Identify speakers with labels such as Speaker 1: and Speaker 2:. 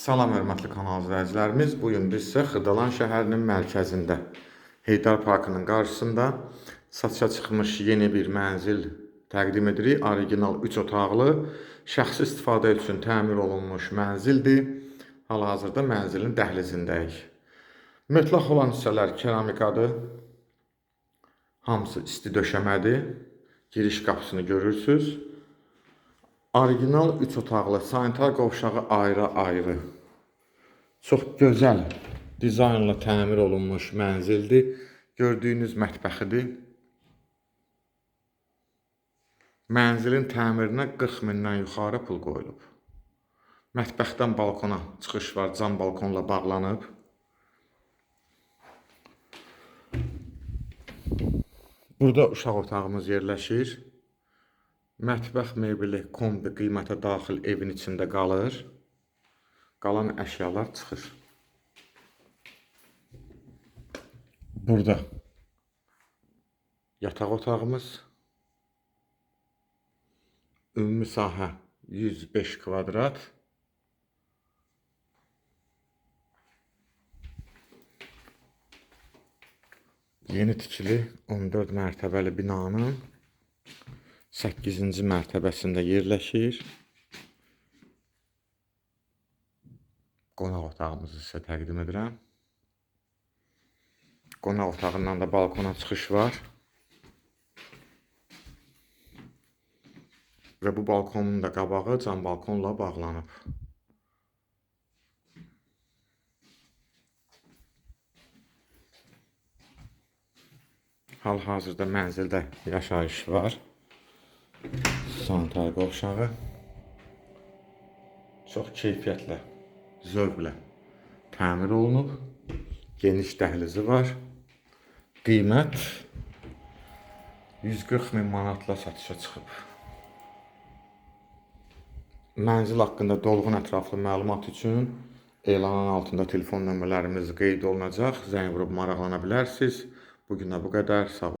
Speaker 1: Salam hörmətli kanal izləyicilərimiz. Bu gün biz sizə Xırdalan şəhərinin mərkəzində Heydar Parkının qarşısında satışa çıxmış yeni bir mənzil təqdim edirik. Orijinal 3 otaqlı, şəxsi istifadə üçün təmir olunmuş mənzildir. Hal-hazırda mənzilin dəhlizindəyik. Mütləq olan hissələr keramikadır. Hamısı isti döşəmədir. Giriş qapısını görürsüz. Orijinal 3 otaqlı sanitar qovşağı ayrı-ayrı. Çox gözəl dizaynla təmir olunmuş mənzildir. Gördüyünüz mətbəxidir. Mənzilin təmirinə 40 mindən yuxarı pul qoyulub. Mətbəxdən balkona çıxış var, cam balkonla bağlanıb. Burada uşaq otağımız yerləşir. Mətbəx mebeli kombi qiymətə daxil evin içində qalır. Qalan əşyalar çıxır. Burada yataq otağımız. Ümumi sahə 105 kvadrat. Yeni tikili 14 mərtəbəli binanın 8-ci mərtəbəsində yerləşir. Qonaq otağımızı sizə təqdim edirəm. Qonaq otağından da balkona çıxış var. Və bu balkonun da qabağı cam balkonla bağlanıb. Hal-hazırda mənzildə yaşayış var. Sanitar qovşağı. Çox keyfiyyətlə, zövqlə təmir olunub. Geniş dəhlizi var. Qiymət 140 min manatla satışa çıxıb. Mənzil haqqında dolğun ətraflı məlumat üçün elanın altında telefon nömrələrimiz qeyd olunacaq. Zəng vurub maraqlana bilərsiniz. Bu günə bu qədər. Sağ olun.